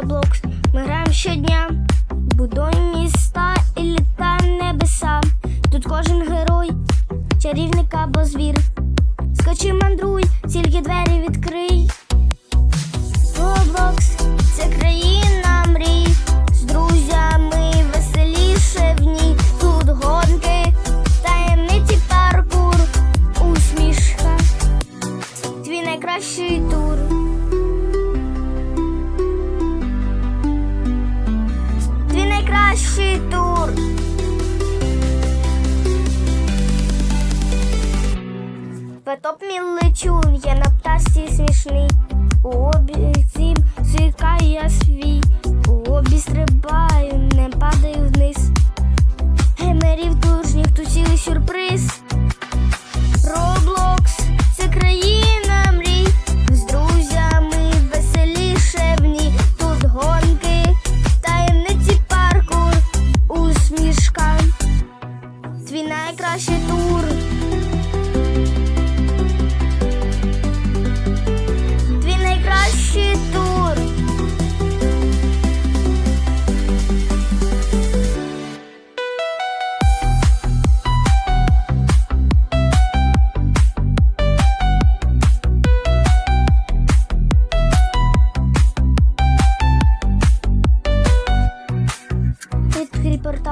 Roblox Ми граємо щодня, будуємо міста і літаємо небеса. Тут кожен герой, чарівник або звір. Скочи, мандруй, тільки двері відкрив. Найкращий тур. Потоп чун, я на пташці смішний. У обійці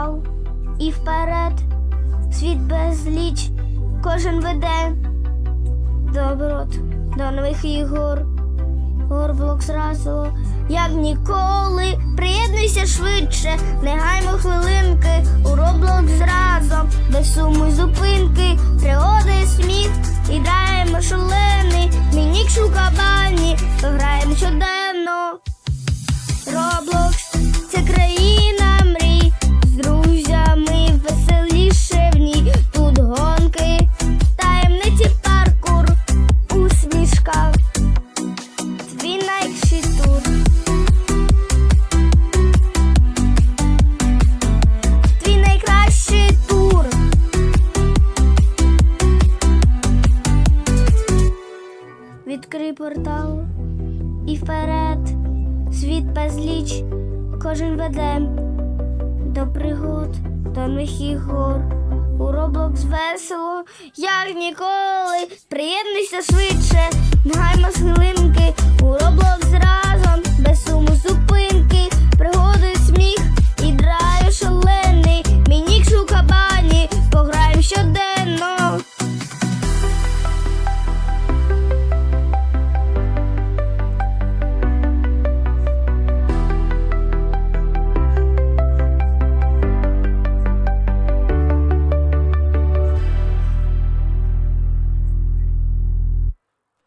Відкрий і вперед. Світ безліч, кожен веде доброт до нових ігор. Горблок зразу, як ніколи. Приєднуйся швидше, не гаймо хвилинки. У Роблок разом, без суму зупинки. Відкрий портал і вперед. Світ безліч, кожен веде до пригод, до них ігор. У Роблокс весело, як ніколи. Приєднуйся швидше, не схилинки. У Роблокс